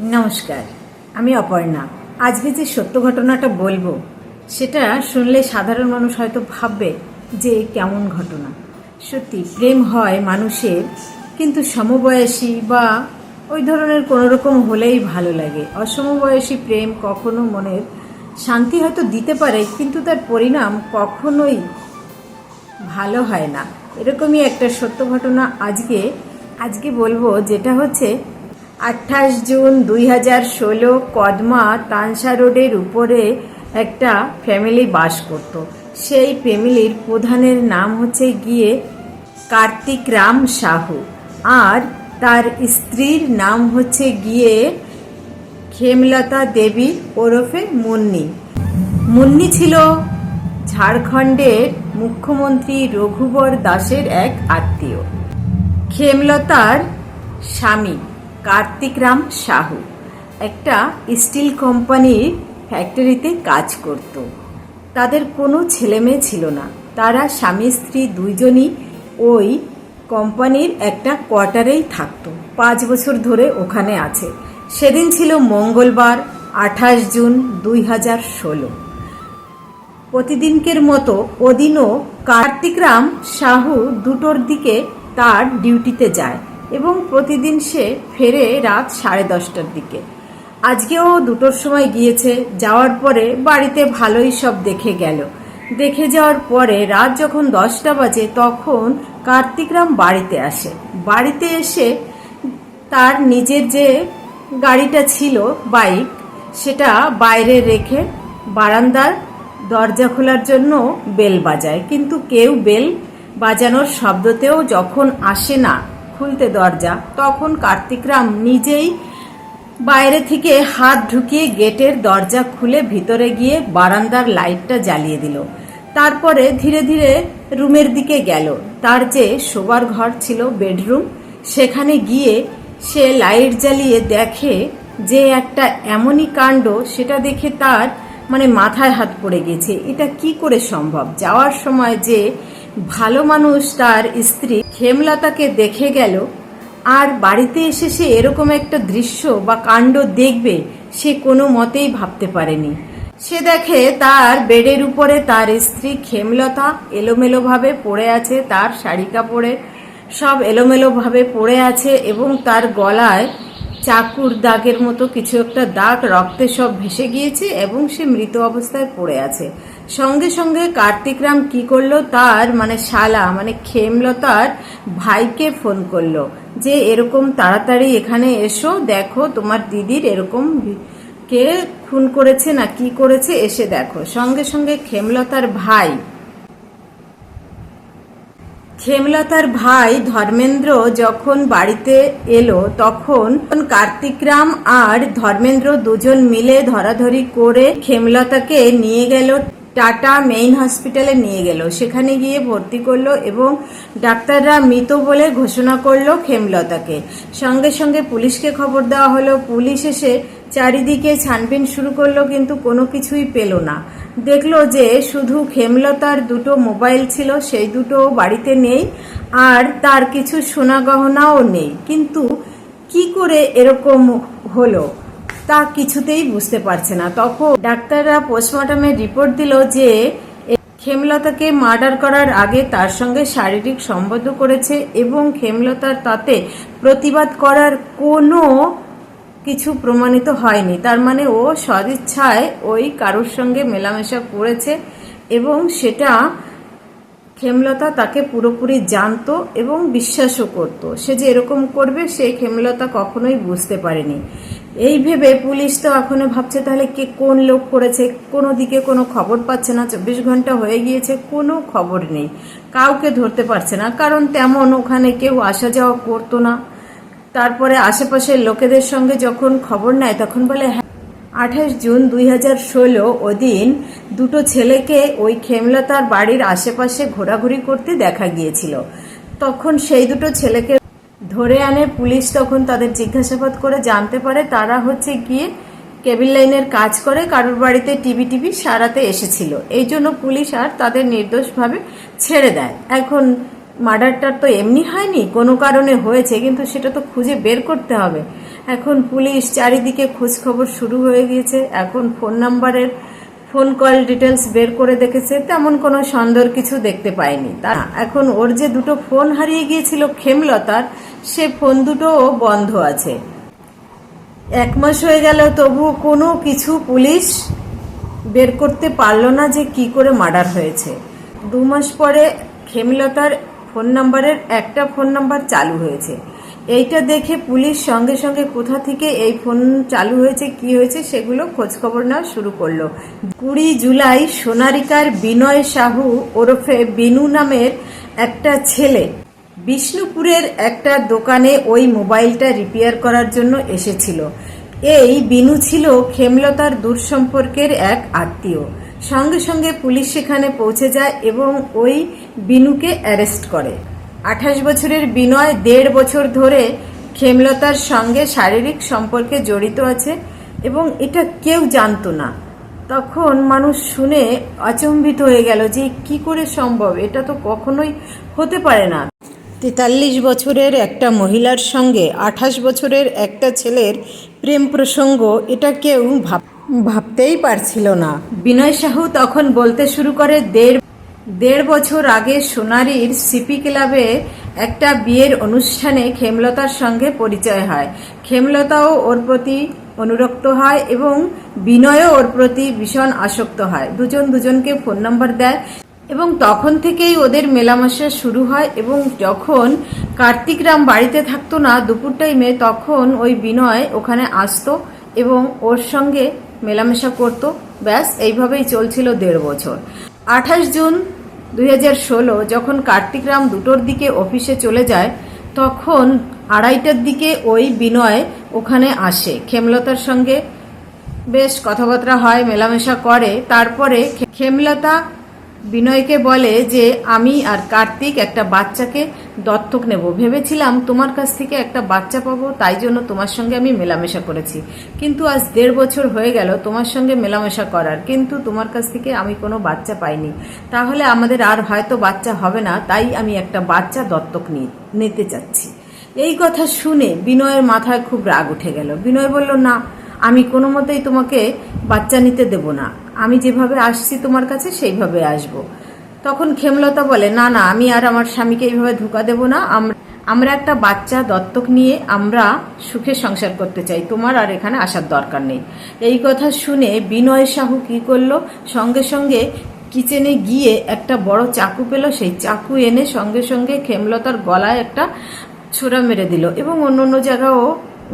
নমস্কার, আমি অপর্ণা। আজকে যে সত্য ঘটনাটা বলব, সেটা শুনলে সাধারণ মানুষ হয়তো ভাববে যে কেমন ঘটনা। সত্যি, প্রেম হয় মানুষের, কিন্তু সমবয়সী বা ওই ধরনের কোনো রকম হলেই ভালো লাগে। অসমবয়সী প্রেম কখনো মনের শান্তি হয়তো দিতে পারে, কিন্তু তার পরিণাম কখনোই ভালো হয় না। এরকমই একটা সত্য ঘটনা আজকে আজকে বলব, যেটা হচ্ছে আঠাশ জুন দুই হাজার ষোলো কদমা তানসা রোডের উপরে একটা ফ্যামিলি বাস করত। সেই ফ্যামিলির প্রধানের নাম হচ্ছে গিয়ে কার্তিক রাম সাহু। আর তার স্ত্রীর নাম হচ্ছে গিয়ে খেমলতা দেবী ওরফে মুন্নি। মুন্নি ছিল ঝাড়খণ্ডের মুখ্যমন্ত্রী রঘুবর দাসের এক আত্মীয়। খেমলতার স্বামী। কার্তিকরাম সাহু, একটা স্টিল কোম্পানির ফ্যাক্টরিতে কাজ করত। তাদের কোনো ছেলেমেয়ে ছিল না। তারা স্বামী, স্ত্রী দুইজনই ওই কোম্পানির একটা কোয়ার্টারেই থাকতো। পাঁচ বছর ধরে ওখানে আছে। সেদিন ছিল মঙ্গলবার, আঠাশ জুন দুই হাজার ষোলো। প্রতিদিনকের মতো ওদিনও কার্তিকরাম সাহু দুটোর দিকে তার ডিউটিতে যায়। এবং প্রতিদিন সে ফেরে রাত সাড়ে দশটার দিকে। আজকেও দুটোর সময় গিয়েছে, যাওয়ার পরে বাড়িতে ভালোই সব দেখে গেল। দেখে যাওয়ার পরে রাত যখন দশটা বাজে, তখন কার্তিকরাম বাড়িতে আসে। বাড়িতে এসে তার নিজের যে গাড়িটা ছিল, বাইক, সেটা বাইরে রেখে বারান্দার দরজা খোলার জন্য বেল বাজায়। কিন্তু কেউ বেল বাজানোর শব্দতেও যখন আসে না খুলতে দরজা। তখন কার্তিকরাম নিজেই বাইরে থেকে হাত ঢুকিয়ে গেটের দরজা খুলে ভিতরে গিয়ে বারান্দার লাইটটা জ্বালিয়ে দিল। তারপরে ধীরে ধীরে রুমের দিকে গেল। তার যে শোবার ঘর ছিল বেডরুম, সেখানে গিয়ে সে লাইট জ্বালিয়ে দেখে যে একটা এমনই কাণ্ড, সেটা দেখে তার মানে মাথায় হাত পড়ে গেছে। এটা কি করে সম্ভব? যাওয়ার সময় যে ভালো মানুষ তার স্ত্রী খেমলতাকে দেখে গেল, আর বাড়িতে এসে সে এরকম একটা দৃশ্য বা কাণ্ড দেখবে সে কোনো মতেই ভাবতে পারেনি। সে দেখে তার বেডের উপরে তার স্ত্রী খেমলতা এলোমেলোভাবে পড়ে আছে, তার শাড়ি কাপড়ে সব এলোমেলোভাবে পড়ে আছে এবং তার গলায় চাকুর দাগের মতো কিছু একটা দাগ রক্তে সব ভেসে গিয়েছে এবং সে মৃত অবস্থায় পড়ে আছে। সঙ্গে সঙ্গে কার্তিকরাম কি করল? তার মানে শালা মানে খেমলতার ভাইকে ফোন করল যে, এরকম তাড়াতাড়ি এখানে এসো, দেখো তোমার দিদির এরকম কে খুন করেছে না কি করেছে, এসে দেখো। সঙ্গে সঙ্গে খেমলতার ভাই। খেমলতার ভাই ধর্মেন্দ্র যখন বাড়িতে এলো, তখন কার্তিকরাম আর ধর্মেন্দ্র দুজন মিলে ধরাধরি করে খেমলতাকে নিয়ে গেল টাটা মেইন হসপিটালে নিয়ে গেল। সেখানে গিয়ে ভর্তি করল এবং ডাক্তাররা মৃত বলে ঘোষণা করল খেমলতাকে সঙ্গে সঙ্গে পুলিশকে খবর দেওয়া হলো। পুলিশ এসে চারিদিকে ছানবিন শুরু করল কিন্তু কোনো কিছুই পেল না। দেখল যে শুধু খেমলতার দুটো মোবাইল ছিল, সেই দুটো বাড়িতে নেই আর তার কিছু সোনা গহনাও নেই। কিন্তু কি করে এরকম হলো? তা কিছুতেই বুঝতে পারছে না। তখন ডাক্তাররা পোস্টমর্টমের রিপোর্ট দিল যে খেমলতাকে মার্ডার করার আগে তার সঙ্গে শারীরিক সম্বন্ধ করেছে এবং খেমলতার তাতে প্রতিবাদ করার কোনো কিছু প্রমাণিত হয়নি। তার মানে ও সদিচ্ছায় ওই কারোর সঙ্গে মেলামেশা করেছে এবং সেটা খেমলতা তাকে পুরোপুরি জানতো এবং বিশ্বাসও করত। সে যে এরকম করবে, সে খেমলতা কখনোই বুঝতে পারেনি। এই ভেবে পুলিশ তো এখনও ভাবছে তাহলে কে কোন লোক করেছে, কোনো দিকে কোনো খবর পাচ্ছে না, চব্বিশ ঘণ্টা হয়ে গিয়েছে, কোনো খবর নেই। কাউকে ধরতে পারছে না, কারণ তেমন ওখানে কেউ আসা যাওয়া করতো না। তারপরে আশেপাশের লোকেদের সঙ্গে যখন খবর নেয়, তখন বলে হ্যাঁ আঠাশ জুন দুই হাজার ষোলো ওদিন দুটো ছেলেকে ওই খেমলতার বাড়ির আশেপাশে ঘোরাঘুরি করতে দেখা গিয়েছিল। তখন সেই দুটো ছেলেকে ধরে আনে, পুলিশ তখন তাদের জিজ্ঞাসাবাদ করে, জানতে পারে তারা হচ্ছে গিয়ে কেবিল লাইনের কাজ করে, কারোর বাড়িতে টিভি টিভি সারাতে এসেছিল। এই জন্য পুলিশ আর তাদের নির্দোষভাবে ছেড়ে দেয়। এখন মার্ডারটা তো এমনি হয়নি, কোনো কারণে হয়েছে, কিন্তু সেটা তো খুঁজে বের করতে হবে। এখন পুলিশ চারিদিকে খোঁজ খবর শুরু হয়ে গিয়েছে। এখন ফোন নাম্বারের, ফোন কল ডিটেলস বের করে দেখেছে, তেমন কোনো সন্দেহ কিছু দেখতে পায়নি। তা এখন ওর যে দুটো ফোন হারিয়ে গিয়েছিল খেমলতার সে ফোন দুটোও বন্ধ আছে। এক মাস হয়ে গেল, তবু কোনো কিছু পুলিশ বের করতে পারল না যে কি করে মার্ডার হয়েছে। দু মাস পরে খেমলতার ফোন নাম্বারের একটা ফোন নাম্বার চালু হয়েছে। এইটা দেখে পুলিশ সঙ্গে সঙ্গে কোথা থেকে এই ফোন চালু হয়েছে, কি হয়েছে সেগুলো খোঁজখবর নেওয়া শুরু করল। কুড়ি জুলাই সোনারিকার বিনয় সাহু ওরফে বিনু নামের একটা ছেলে বিষ্ণুপুরের একটা দোকানে ওই মোবাইলটা রিপেয়ার করার জন্য এসেছিল। এই বিনু ছিল খেমলতার দূর সম্পর্কের এক আত্মীয়। সঙ্গে সঙ্গে পুলিশ সেখানে পৌঁছে যায় এবং ওই বিনুকে অ্যারেস্ট করে। আঠাশ বছরের বিনয় দেড় বছর ধরে খেমলতার সঙ্গে শারীরিক সম্পর্কে জড়িত আছে এবং এটা কেউ জানতো না। তখন মানুষ শুনে আচম্বিত হয়ে গেল যে কি করে সম্ভব? এটা তো কখনোই হতে পারে না। তেতাল্লিশ বছরের একটা মহিলার সঙ্গে আঠাশ বছরের একটা ছেলের প্রেম প্রসঙ্গ এটা কেউ ভাব, ভাবতেই পারছিল না। বিনয় সাহু তখন বলতে শুরু করে দেড় দেড় বছর আগে সোনারির সিপি ক্লাবে একটা বিয়ের অনুষ্ঠানে খেমলতার সঙ্গে পরিচয় হয়। খেমলতাও ওর প্রতি অনুরক্ত হয় এবং বিনয়ও ওর প্রতি ভীষণ আসক্ত হয়। দুজন দুজনকে ফোন নম্বর দেয়। এবং তখন থেকেই ওদের মেলামেশা শুরু হয় এবং যখন কার্তিকরাম বাড়িতে থাকতো না দুপুর টাইমে তখন ওই বিনয় ওখানে আসতো এবং ওর সঙ্গে মেলামেশা করতো। ব্যাস, এইভাবেই চলছিল দেড় বছর। আঠাশ জুন দুই হাজার ষোলো, যখন কার্তিকরাম দুটোর দিকে অফিসে চলে যায়, তখন আড়াইটার দিকে ওই বিনয় ওখানে আসে। খেমলতার সঙ্গে বেশ কথাবার্তা হয়, মেলামেশা করে। তারপরে খেমলতা বিনয়কে বলে যে, আমি আর কার্তিক একটা বাচ্চাকে দত্তক নেব। ভেবেছিলাম তোমার কাছ থেকে একটা বাচ্চা পাবো, তাই জন্য তোমার সঙ্গে আমি মেলামেশা করেছি। কিন্তু আজ দেড় বছর হয়ে গেল তোমার সঙ্গে মেলামেশা করার। কিন্তু তোমার কাছ থেকে আমি কোনো বাচ্চা পাইনি। তাহলে আমাদের আর হয়তো বাচ্চা হবে না, তাই আমি একটা বাচ্চা দত্তক নিতে চাচ্ছি। এই কথা শুনে বিনয়ের মাথায় খুব রাগ উঠে গেল। বিনয় বলল, না আমি কোনো মতেই তোমাকে বাচ্চা নিতে দেব না। আমি যেভাবে আসছি তোমার কাছে, সেইভাবে আসব। তখন খেমলতা বলে, না না, আমি আর আমার স্বামীকে এইভাবে ধোকা দেব না। আমরা একটা বাচ্চা দত্তক নিয়ে আমরা সুখে সংসার করতে চাই। তোমার আর এখানে আসার দরকার নেই। এই কথা শুনে বিনয় সাহু কি করল? সঙ্গে সঙ্গে কিচেনে গিয়ে একটা বড় চাকু পেল। সেই চাকু এনে সঙ্গে সঙ্গে খেমলতার গলায় একটা ছোড়া মেরে দিল এবং অন্য অন্য জায়গাও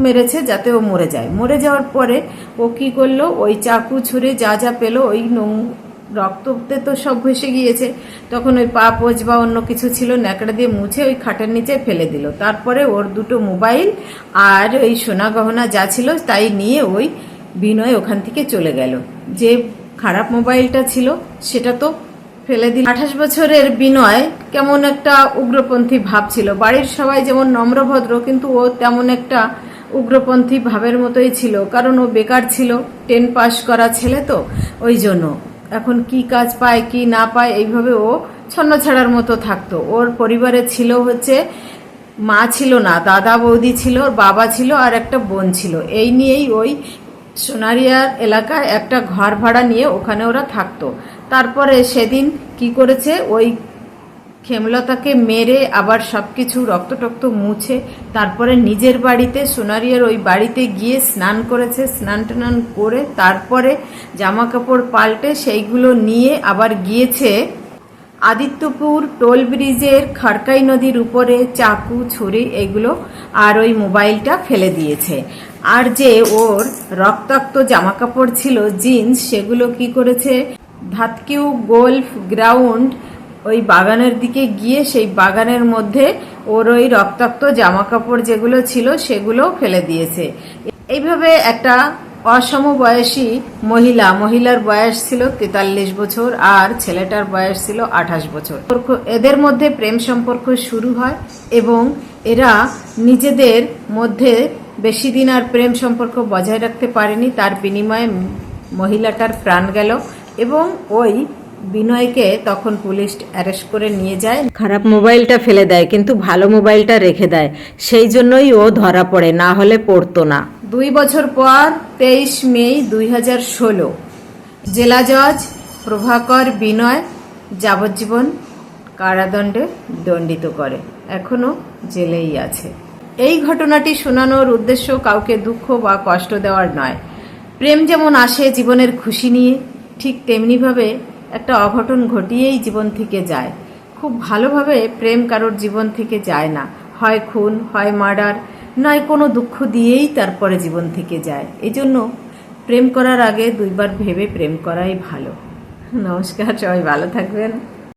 মেরেছে যাতে ও মরে যায়। মরে যাওয়ার পরে ও কি করল? ওই চাকু ছুঁড়ে যা যা পেল, ওই নোং রক্ততে তো সব ভেসে গিয়েছে। তখন ওই পা পোজ বা অন্য কিছু ছিল, ন্যাকড়া দিয়ে মুছে ওই খাটের নিচে ফেলে দিল। তারপরে ওর দুটো মোবাইল আর ওই সোনা গহনা যা ছিল, তাই নিয়ে ওই বিনয় ওখান থেকে চলে গেল। যে খারাপ মোবাইলটা ছিল, সেটা তো ফেলে দিল। আঠাশ বছরের বিনয় কেমন একটা উগ্রপন্থী ভাব ছিল। বাড়ির সবাই যেমন নম্রভদ্র, কিন্তু ও তেমন একটা উগ্রপন্থী ভাবের মতোই ছিল, কারণ ও বেকার ছিল টেন পাস করা ছেলে তো, ওই জন্য। এখন কি কাজ পায়, কি না পায়, এইভাবে ও ছন্ন ছাড়ার মতো থাকতো। ওর পরিবারে ছিল হচ্ছে, মা ছিল না, দাদা বৌদি ছিল, বাবা ছিল আর একটা বোন ছিল। এই নিয়েই ওই সোনারিয়ার এলাকায় একটা ঘর ভাড়া নিয়ে ওখানে ওরা থাকতো। তারপরে সেদিন কি করেছে, ওই খেমলতাকে মেরে আবার সবকিছু রক্ত টক্ত মুছে তারপরে নিজের বাড়িতে, সোনারিয়ার ওই বাড়িতে গিয়ে স্নান করেছে, স্নান টান করে তারপরে জামা কাপড় পাল্টে সেইগুলো নিয়ে আবার গিয়েছে আদিত্যপুর টোল ব্রিজের খাড়কাই নদীর উপরে, চাকু, ছুরি এগুলো আর ওই মোবাইলটা ফেলে দিয়েছে। আর যে ওর রক্তাক্ত জামা কাপড় ছিল, জিন্স, সেগুলো কি করেছে? ধাতকিউ গোল্ফ গ্রাউন্ড ওই বাগানের দিকে গিয়ে সেই বাগানের মধ্যে ওর ওই রক্তাক্ত জামা কাপড় যেগুলো ছিল সেগুলো ফেলে দিয়েছে। এইভাবে একটা অসম বয়সী মহিলা, মহিলার বয়স ছিল তেতাল্লিশ বছর আর ছেলেটার বয়স ছিল আঠাশ বছর। এদের মধ্যে প্রেম সম্পর্ক শুরু হয় এবং এরা নিজেদের মধ্যে বেশি দিন আর প্রেম সম্পর্ক বজায় রাখতে পারেনি। তার বিনিময়ে মহিলাটার প্রাণ গেল এবং ওই বিনয়কে তখন পুলিশ অ্যারেস্ট করে নিয়ে যায়। খারাপ মোবাইলটা ফেলে দেয় কিন্তু ভালো মোবাইলটা রেখে দেয়। সেই জন্যই ও ধরা পড়ে না হলে পড়তো না। দুই বছর পর তেইশ মে দুই হাজার ষোলো জেলা জজ প্রভাকর বিনয় যাবজ্জীবন কারাদণ্ডে দণ্ডিত করে এখনও জেলেই আছে। এই ঘটনাটি শোনানোর উদ্দেশ্য কাউকে দুঃখ বা কষ্ট দেওয়ার নয়। প্রেম যেমন আসে জীবনের খুশি নিয়ে ঠিক তেমনিভাবে একটা অঘটন ঘটিয়েই জীবন থেকে যায়। খুব ভালোভাবে প্রেম কারোর জীবন থেকে যায় না। হয় খুন, হয় মার্ডার, নয় কোনো দুঃখ দিয়েই তারপরে জীবন থেকে যায়। এই জন্য প্রেম করার আগে দুইবার ভেবে প্রেম করাই ভালো। নমস্কার, সবাই ভালো থাকবেন।